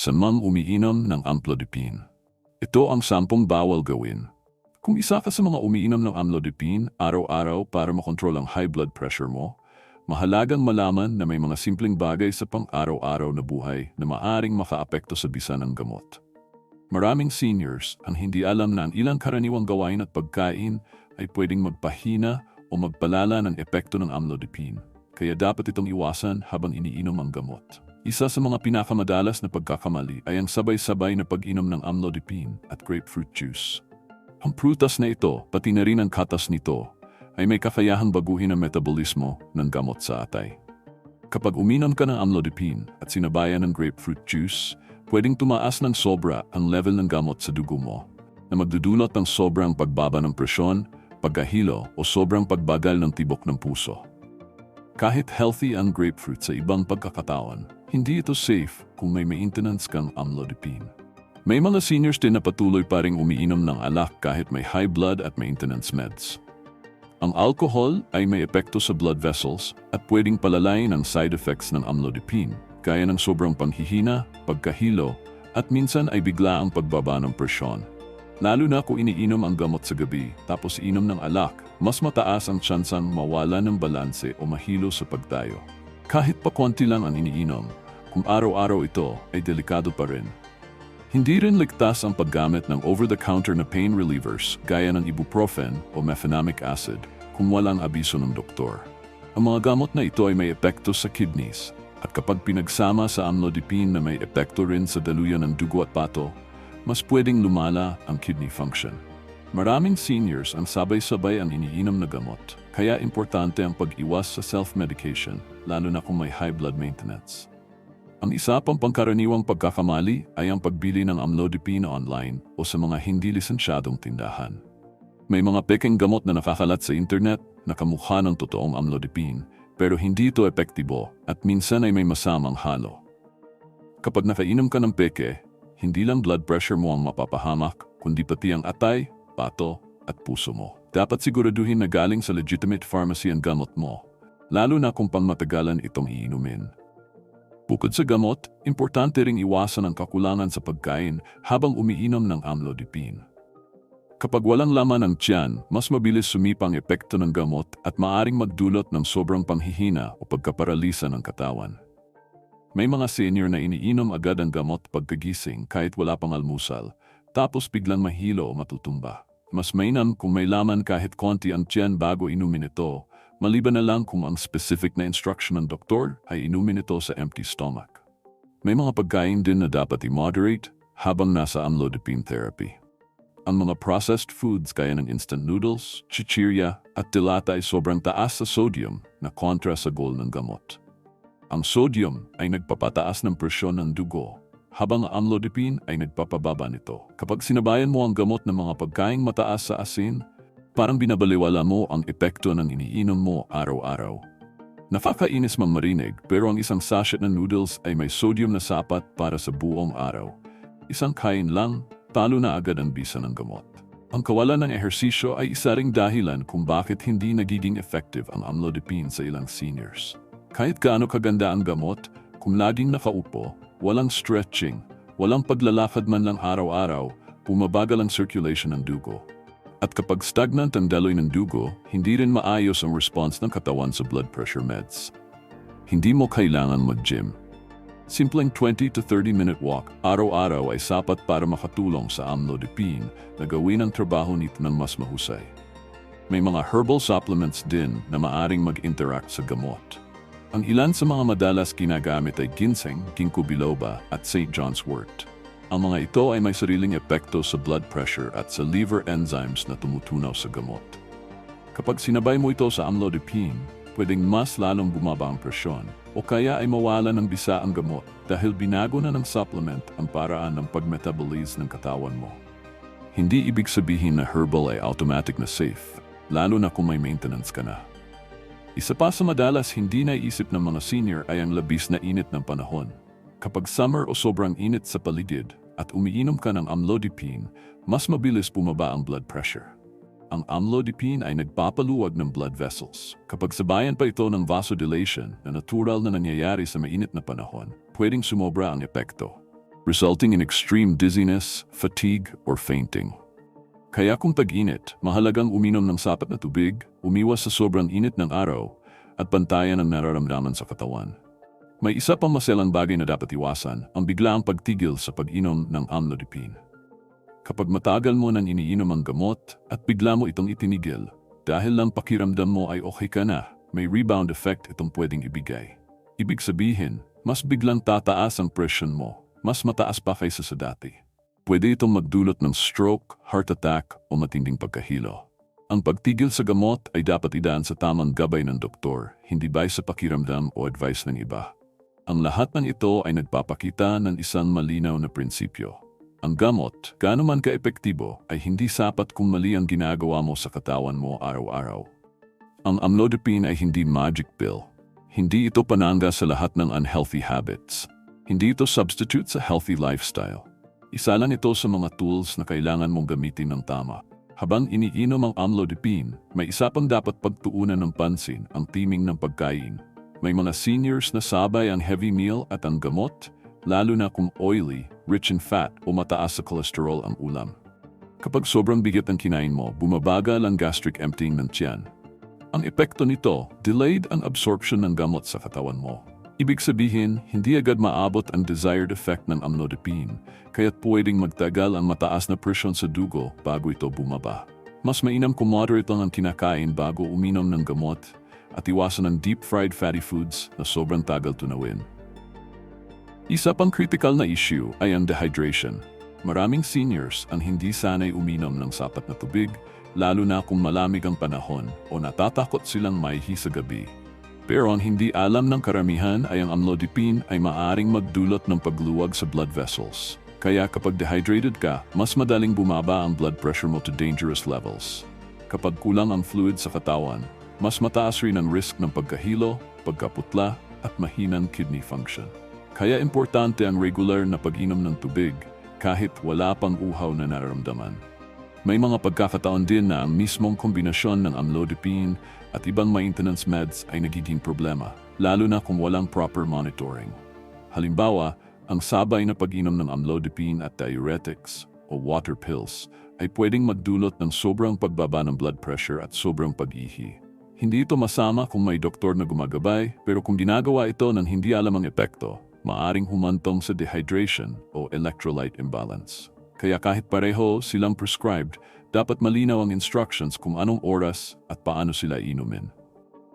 sa mga umiinom ng amlodipine. Ito ang sampung bawal gawin. Kung isa ka sa mga umiinom ng amlodipine araw-araw para makontrol ang high blood pressure mo, mahalagang malaman na may mga simpleng bagay sa pang-araw-araw na buhay na maaring makaapekto sa bisa ng gamot. Maraming seniors ang hindi alam na ang ilang karaniwang gawain at pagkain ay pwedeng magpahina o magpalala ng epekto ng amlodipine, kaya dapat itong iwasan habang iniinom ang gamot. Isa sa mga pinakamadalas na pagkakamali ay ang sabay-sabay na pag-inom ng amlodipine at grapefruit juice. Ang prutas na ito, pati na rin ang katas nito, ay may kakayahang baguhin ang metabolismo ng gamot sa atay. Kapag uminom ka ng amlodipine at sinabayan ng grapefruit juice, pwedeng tumaas ng sobra ang level ng gamot sa dugo mo na magdudulot ng sobrang pagbaba ng presyon, pagkahilo o sobrang pagbagal ng tibok ng puso. Kahit healthy ang grapefruit sa ibang pagkakataon, hindi ito safe kung may maintenance kang amlodipine. May mga seniors din na patuloy pa ring umiinom ng alak kahit may high blood at maintenance meds. Ang alcohol ay may epekto sa blood vessels at pwedeng palalayin ang side effects ng amlodipine, gaya ng sobrang panghihina, pagkahilo, at minsan ay bigla ang pagbaba ng presyon. Lalo na kung iniinom ang gamot sa gabi tapos inom ng alak, mas mataas ang tsansang mawala ng balanse o mahilo sa pagtayo. Kahit pa konti lang ang iniinom, kung araw-araw ito ay delikado pa rin hindi rin ligtas ang paggamit ng over-the-counter na pain relievers gaya ng ibuprofen o mefenamic acid kung walang abiso ng doktor. Ang mga gamot na ito ay may epekto sa kidneys at kapag pinagsama sa amlodipine na may epekto rin sa daluyan ng dugo at pato, mas pwedeng lumala ang kidney function. Maraming seniors ang sabay-sabay ang iniinom na gamot, kaya importante ang pag-iwas sa self-medication, lalo na kung may high blood maintenance. Ang isa pang pangkaraniwang pagkakamali ay ang pagbili ng amlodipine online o sa mga hindi lisensyadong tindahan. May mga peking gamot na nakakalat sa internet na kamukha ng totoong amlodipine pero hindi ito epektibo at minsan ay may masamang halo. Kapag nakainom ka ng peke, hindi lang blood pressure mo ang mapapahamak kundi pati ang atay, pato at puso mo. Dapat siguraduhin na galing sa legitimate pharmacy ang gamot mo, lalo na kung pangmatagalan itong iinumin. Bukod sa gamot, importante ring iwasan ang kakulangan sa pagkain habang umiinom ng amlodipine. Kapag walang laman ng tiyan, mas mabilis sumipang epekto ng gamot at maaring magdulot ng sobrang panghihina o pagkaparalisa ng katawan. May mga senior na iniinom agad ang gamot pagkagising kahit wala pang almusal, tapos biglang mahilo o matutumba. Mas mainam kung may laman kahit konti ang tiyan bago inumin ito Maliban na lang kung ang specific na instruction ng doktor ay inumin ito sa empty stomach. May mga pagkain din na dapat i-moderate habang nasa amlodipine therapy. Ang mga processed foods gaya ng instant noodles, chichirya at dilata ay sobrang taas sa sodium na kontra sa goal ng gamot. Ang sodium ay nagpapataas ng presyon ng dugo habang ang amlodipine ay nagpapababa nito. Kapag sinabayan mo ang gamot ng mga pagkaing mataas sa asin, Parang binabaliwala mo ang epekto ng iniinom mo araw-araw. Nakakainis mang marinig pero ang isang sachet ng noodles ay may sodium na sapat para sa buong araw. Isang kain lang, talo na agad ang bisa ng gamot. Ang kawalan ng ehersisyo ay isa ring dahilan kung bakit hindi nagiging effective ang amlodipine sa ilang seniors. Kahit gaano kaganda ang gamot, kung laging nakaupo, walang stretching, walang paglalakad man lang araw-araw, bumabagal ang circulation ng dugo. At kapag stagnant ang daloy ng dugo, hindi rin maayos ang response ng katawan sa blood pressure meds. Hindi mo kailangan mag-gym. Simpleng 20 to 30 minute walk araw-araw ay sapat para makatulong sa amlodipine na gawin ang trabaho nito ng mas mahusay. May mga herbal supplements din na maaring mag-interact sa gamot. Ang ilan sa mga madalas ginagamit ay ginseng, ginkgo biloba at St. John's wort. Ang mga ito ay may sariling epekto sa blood pressure at sa liver enzymes na tumutunaw sa gamot. Kapag sinabay mo ito sa amlodipine, pwedeng mas lalong bumaba ang presyon o kaya ay mawala ng bisa ang gamot dahil binago na ng supplement ang paraan ng pagmetabolize ng katawan mo. Hindi ibig sabihin na herbal ay automatic na safe, lalo na kung may maintenance ka na. Isa pa sa madalas hindi naisip ng mga senior ay ang labis na init ng panahon. Kapag summer o sobrang init sa paligid, at umiinom ka ng amlodipine, mas mabilis bumaba ang blood pressure. Ang amlodipine ay nagpapaluwag ng blood vessels. Kapag sabayan pa ito ng vasodilation na natural na nangyayari sa mainit na panahon, pwedeng sumobra ang epekto. resulting in extreme dizziness, fatigue, or fainting. Kaya kung tag-init, mahalagang uminom ng sapat na tubig, umiwas sa sobrang init ng araw, at bantayan ang nararamdaman sa katawan. May isa pang maselang bagay na dapat iwasan, ang biglaang pagtigil sa pag-inom ng amlodipine. Kapag matagal mo nang iniinom ang gamot at bigla mo itong itinigil, dahil lang pakiramdam mo ay okay ka na, may rebound effect itong pwedeng ibigay. Ibig sabihin, mas biglang tataas ang presyon mo, mas mataas pa kaysa sa dati. Pwede itong magdulot ng stroke, heart attack o matinding pagkahilo. Ang pagtigil sa gamot ay dapat idaan sa tamang gabay ng doktor, hindi bay sa pakiramdam o advice ng iba. Ang lahat ng ito ay nagpapakita ng isang malinaw na prinsipyo. Ang gamot, gaano man ka-epektibo, ay hindi sapat kung mali ang ginagawa mo sa katawan mo araw-araw. Ang amlodipine ay hindi magic pill. Hindi ito panangga sa lahat ng unhealthy habits. Hindi ito substitute sa healthy lifestyle. Isa lang ito sa mga tools na kailangan mong gamitin ng tama. Habang iniinom ang amlodipine, may isa pang dapat pagtuunan ng pansin ang timing ng pagkain. May mga seniors na sabay ang heavy meal at ang gamot, lalo na kung oily, rich in fat o mataas sa cholesterol ang ulam. Kapag sobrang bigat ang kinain mo, bumabagal ang gastric emptying ng tiyan. Ang epekto nito, delayed ang absorption ng gamot sa katawan mo. Ibig sabihin, hindi agad maabot ang desired effect ng amlodipine, kaya't pwedeng magtagal ang mataas na presyon sa dugo bago ito bumaba. Mas mainam kung moderate lang ang kinakain bago uminom ng gamot at iwasan ang deep-fried fatty foods na sobrang tagal tunawin. Isa pang critical na issue ay ang dehydration. Maraming seniors ang hindi sanay uminom ng sapat na tubig, lalo na kung malamig ang panahon o natatakot silang maihi sa gabi. Pero ang hindi alam ng karamihan ay ang amlodipine ay maaring magdulot ng pagluwag sa blood vessels. Kaya kapag dehydrated ka, mas madaling bumaba ang blood pressure mo to dangerous levels. Kapag kulang ang fluid sa katawan, mas mataas rin ang risk ng pagkahilo, pagkaputla, at mahinang kidney function. Kaya importante ang regular na pag-inom ng tubig kahit wala pang uhaw na nararamdaman. May mga pagkakataon din na ang mismong kombinasyon ng amlodipine at ibang maintenance meds ay nagiging problema, lalo na kung walang proper monitoring. Halimbawa, ang sabay na pag-inom ng amlodipine at diuretics o water pills ay pwedeng magdulot ng sobrang pagbaba ng blood pressure at sobrang pag-ihi. Hindi ito masama kung may doktor na gumagabay, pero kung ginagawa ito ng hindi alam ang epekto, maaring humantong sa dehydration o electrolyte imbalance. Kaya kahit pareho silang prescribed, dapat malinaw ang instructions kung anong oras at paano sila inumin.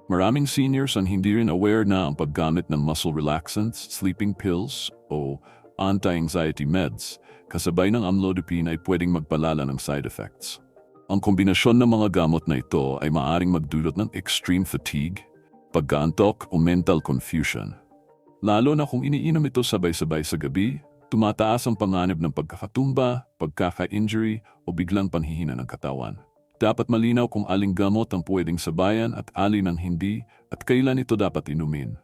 Maraming seniors ang hindi rin aware na ang paggamit ng muscle relaxants, sleeping pills o anti-anxiety meds kasabay ng amlodipine ay pwedeng magpalala ng side effects. Ang kombinasyon ng mga gamot na ito ay maaring magdulot ng extreme fatigue, pagkaantok o mental confusion. Lalo na kung iniinom ito sabay-sabay sa gabi, tumataas ang panganib ng pagkakatumba, pagkaka-injury o biglang panhihina ng katawan. Dapat malinaw kung aling gamot ang pwedeng sabayan at alin ang hindi at kailan ito dapat inumin.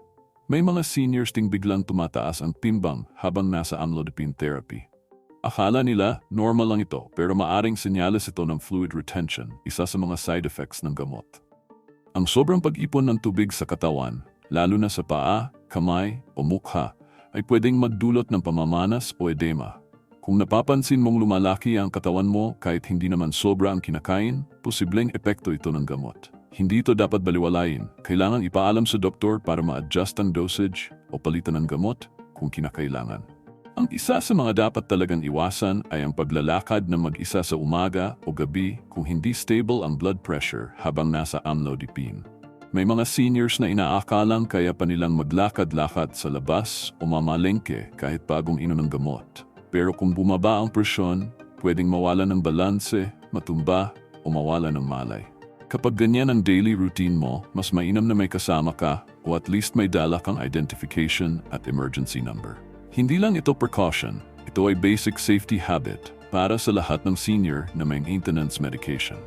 May mga seniors ting biglang tumataas ang timbang habang nasa amlodipine therapy. Akala nila normal lang ito pero maaring senyales ito ng fluid retention, isa sa mga side effects ng gamot. Ang sobrang pag-ipon ng tubig sa katawan, lalo na sa paa, kamay o mukha, ay pwedeng magdulot ng pamamanas o edema. Kung napapansin mong lumalaki ang katawan mo kahit hindi naman sobra ang kinakain, posibleng epekto ito ng gamot. Hindi ito dapat baliwalayin. Kailangan ipaalam sa doktor para ma-adjust ang dosage o palitan ng gamot kung kinakailangan. Ang isa sa mga dapat talagang iwasan ay ang paglalakad na mag-isa sa umaga o gabi kung hindi stable ang blood pressure habang nasa amlodipine. May mga seniors na inaakalang kaya pa nilang maglakad-lakad sa labas o mamalengke kahit bagong inom ng gamot. Pero kung bumaba ang presyon, pwedeng mawala ng balanse, matumba o mawala ng malay. Kapag ganyan ang daily routine mo, mas mainam na may kasama ka o at least may dala kang identification at emergency number. Hindi lang ito precaution, ito ay basic safety habit para sa lahat ng senior na may maintenance medication.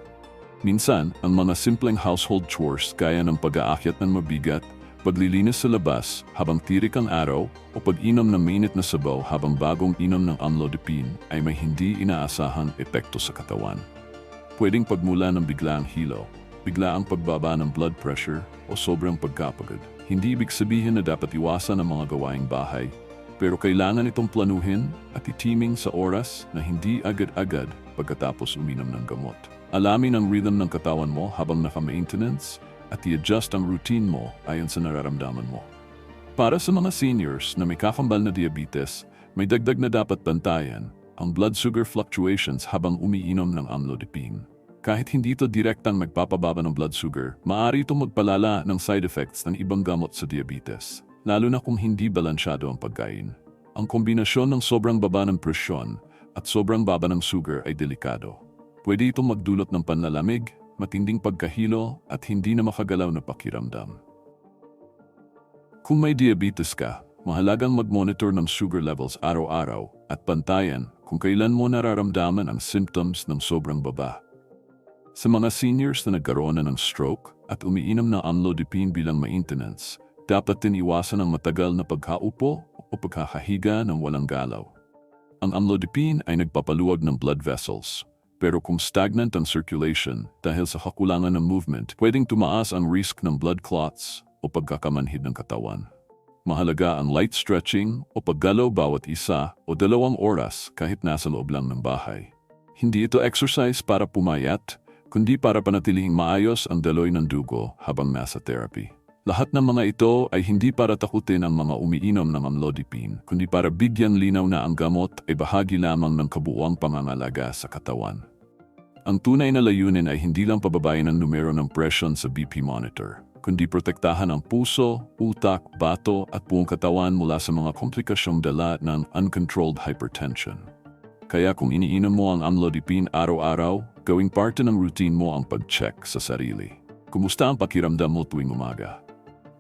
Minsan, ang mga simpleng household chores gaya ng pag-aakyat ng mabigat, paglilinis sa labas habang tirik ang araw o pag-inom ng mainit na sabaw habang bagong inom ng amlodipine ay may hindi inaasahang epekto sa katawan. Pwedeng pagmula ng biglaang hilo, biglaang pagbaba ng blood pressure o sobrang pagkapagod. Hindi ibig sabihin na dapat iwasan ang mga gawaing bahay Pero kailangan itong planuhin at itiming sa oras na hindi agad-agad pagkatapos uminom ng gamot. Alamin ang rhythm ng katawan mo habang naka-maintenance at i-adjust ang routine mo ayon sa nararamdaman mo. Para sa mga seniors na may kakambal na diabetes, may dagdag na dapat bantayan ang blood sugar fluctuations habang umiinom ng amlodipine. Kahit hindi ito direktang magpapababa ng blood sugar, maaari itong magpalala ng side effects ng ibang gamot sa diabetes, lalo na kung hindi balansyado ang pagkain. Ang kombinasyon ng sobrang baba ng presyon at sobrang baba ng sugar ay delikado. Pwede itong magdulot ng panlalamig, matinding pagkahilo at hindi na makagalaw na pakiramdam. Kung may diabetes ka, mahalagang mag-monitor ng sugar levels araw-araw at bantayan kung kailan mo nararamdaman ang symptoms ng sobrang baba. Sa mga seniors na nagkaroon na ng stroke at umiinom ng amlodipine bilang maintenance, dapat din iwasan ang matagal na pagkaupo o pagkakahiga ng walang galaw. Ang amlodipine ay nagpapaluwag ng blood vessels, pero kung stagnant ang circulation dahil sa kakulangan ng movement, pwedeng tumaas ang risk ng blood clots o pagkakamanhid ng katawan. Mahalaga ang light stretching o paggalaw bawat isa o dalawang oras kahit nasa loob lang ng bahay. Hindi ito exercise para pumayat, kundi para panatilihing maayos ang daloy ng dugo habang nasa therapy. Lahat ng mga ito ay hindi para takutin ang mga umiinom ng amlodipine, kundi para bigyan linaw na ang gamot ay bahagi lamang ng kabuuang pangangalaga sa katawan. Ang tunay na layunin ay hindi lang pababayin ang numero ng presyon sa BP monitor, kundi protektahan ang puso, utak, bato at buong katawan mula sa mga komplikasyong dala ng uncontrolled hypertension. Kaya kung iniinom mo ang amlodipine araw-araw, gawing parte ng routine mo ang pag-check sa sarili. Kumusta ang pakiramdam mo tuwing umaga?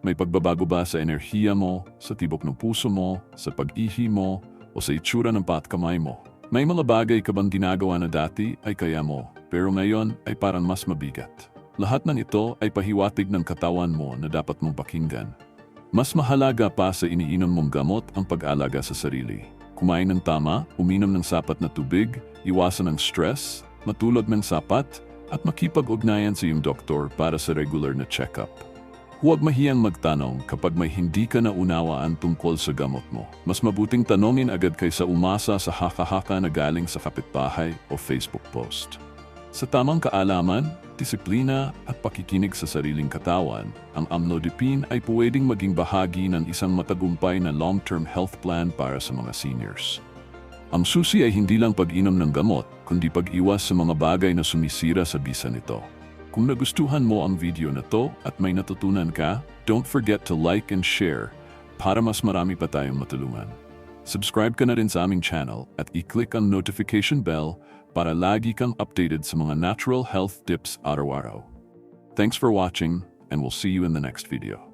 May pagbabago ba sa enerhiya mo, sa tibok ng puso mo, sa pag-ihi mo, o sa itsura ng pat kamay mo? May mga bagay ka bang ginagawa na dati ay kaya mo, pero ngayon ay parang mas mabigat. Lahat ng ito ay pahiwatig ng katawan mo na dapat mong pakinggan. Mas mahalaga pa sa iniinom mong gamot ang pag-alaga sa sarili. Kumain ng tama, uminom ng sapat na tubig, iwasan ng stress, matulog ng sapat, at makipag-ugnayan sa iyong doktor para sa regular na check-up. Huwag mahiyang magtanong kapag may hindi ka na unawaan tungkol sa gamot mo. Mas mabuting tanongin agad kaysa umasa sa haka-haka na galing sa kapitbahay o Facebook post. Sa tamang kaalaman, disiplina at pakikinig sa sariling katawan, ang amlodipine ay pwedeng maging bahagi ng isang matagumpay na long-term health plan para sa mga seniors. Ang susi ay hindi lang pag-inom ng gamot, kundi pag-iwas sa mga bagay na sumisira sa bisa nito. Kung nagustuhan mo ang video na to at may natutunan ka, don't forget to like and share para mas marami pa tayong matulungan. Subscribe ka na rin sa aming channel at i-click ang notification bell para lagi kang updated sa mga natural health tips araw-araw. Thanks for watching and we'll see you in the next video.